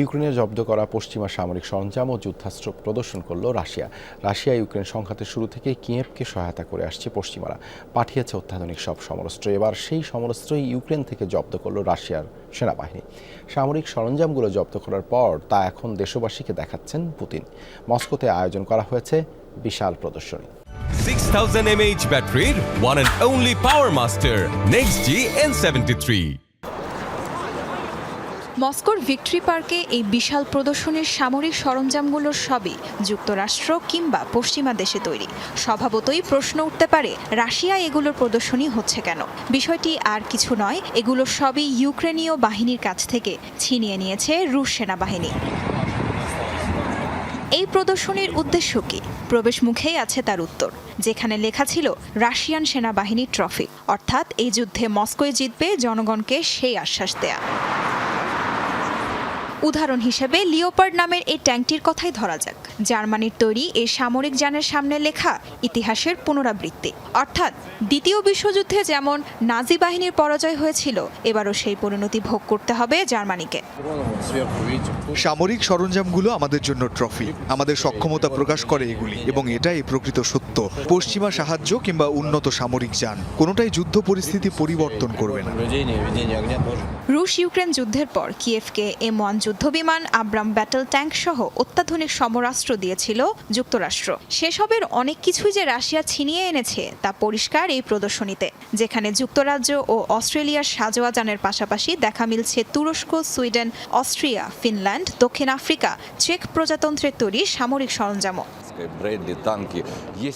ইউক্রেনে জব্দ করা পশ্চিমা সামরিক সরঞ্জাম ও যুদ্ধাস্ত্র প্রদর্শন করল রাশিয়া। রাশিয়া ইউক্রেন সংঘাতের শুরু থেকে কিয়েভকে সহায়তা করে আসছে পশ্চিমারা। পাঠিয়েছে অত্যাধুনিক সব সমরাস্ত্র। এবার সেই সমরস্ত্রই ইউক্রেন থেকে জব্দ করল রাশিয়ার সেনাবাহিনী। সামরিক সরঞ্জামগুলো জব্দ করার পর তা এখন দেশবাসীকে দেখাচ্ছেন পুতিন। মস্কোতে আয়োজন করা হয়েছে বিশাল প্রদর্শনী। 6000 mAh ব্যাটারির one and only power master, next G N73 মস্কোর ভিক্টরি পার্কে এই বিশাল প্রদর্শনীর সামরিক সরঞ্জামগুলোর সবই যুক্তরাষ্ট্র কিংবা পশ্চিমা দেশে তৈরি। স্বভাবতই প্রশ্ন উঠতে পারে, রাশিয়া এগুলোর প্রদর্শনী হচ্ছে কেন? বিষয়টি আর কিছু নয়, এগুলো সবই ইউক্রেনীয় বাহিনীর কাছ থেকে ছিনিয়ে নিয়েছে রুশ সেনাবাহিনী। এই প্রদর্শনীর উদ্দেশ্য কি? প্রবেশ মুখেই আছে তার উত্তর, যেখানে লেখা ছিল, রাশিয়ান সেনাবাহিনী ট্রফি। অর্থাৎ এই যুদ্ধে মস্কোয় জিতবে জনগণকে সেই আশ্বাস দেয়া। উদাহরণ হিসেবে লিওপার্ড নামের এই ট্যাঙ্কটির কথাই ধরা যাক। জার্মানির তৈরি এই সামরিক যানের সামনে লেখা ইতিহাসের পুনরাবৃত্তি। অর্থাৎ দ্বিতীয় বিশ্বযুদ্ধে যেমন নাজি বাহিনীর পরাজয় হয়েছিল এবারও সেই পরিণতি ভোগ করতে হবে জার্মানিকে। সামরিক সরঞ্জামগুলো আমাদের জন্য ট্রফি। আমাদের সক্ষমতা প্রকাশ করে এগুলি এবং এটাই প্রকৃত সত্য। পশ্চিমা সাহায্য কিংবা উন্নত সামরিক যান কোনোটাই যুদ্ধ পরিস্থিতি পরিবর্তন করবে না। রুশ ইউক্রেন যুদ্ধের পর কিয়েভকে এম ওয়ান যুদ্ধবিমান আব্রাম ব্যাটল ট্যাঙ্ক সহ অত্যাধুনিক সমরাস্ত্র দিয়েছিল যুক্তরাষ্ট্র। সেসবের অনেক কিছুই যে রাশিয়া ছিনিয়ে এনেছে তা পরিষ্কার এই প্রদর্শনীতে, যেখানে যুক্তরাজ্য ও অস্ট্রেলিয়ার সাজোয়া যানের পাশাপাশি দেখা মিলছে তুরস্ক, সুইডেন, অস্ট্রিয়া, ফিনল্যান্ড, দক্ষিণ আফ্রিকা, চেক প্রজাতন্ত্রের তৈরি সামরিক সরঞ্জামও।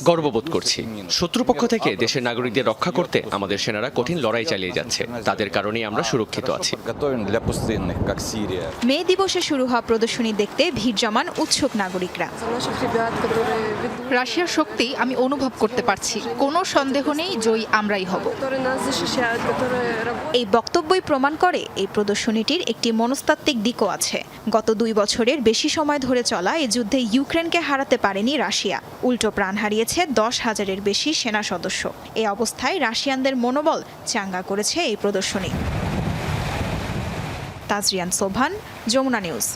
গর্ববোধ করছি শত্রুপক্ষ থেকে দেশের নাগরিকদের রক্ষা করতে আমাদের সেনারা কঠিন লড়াই চালিয়ে যাচ্ছে তাদের কারণেই আমরা সুরক্ষিত আছি মে দিবসে শুরু হওয়া প্রদর্শনী দেখতে ভিড় জমান উৎসুক নাগরিকরা রাশিয়ার শক্তি আমি অনুভব করতে পারছি কোনো সন্দেহ নেই জয়ী আমরাই হব এই বক্তব্যই প্রমাণ করে এই প্রদর্শনীটির একটি মনস্তাত্ত্বিক দিকও আছে গত দুই বছরের বেশি সময় ধরে চলা এই যুদ্ধে ইউক্রেনকে হারাতে পারেনি রাশিয়া। উল্টো প্রাণ হারিয়েছে দশ হাজারের বেশি সেনা সদস্য। এ অবস্থায় রাশিয়ানদের মনোবল চাঙ্গা করেছে এই প্রদর্শনী। তাজরিয়ান সোভান যমুনা নিউজ।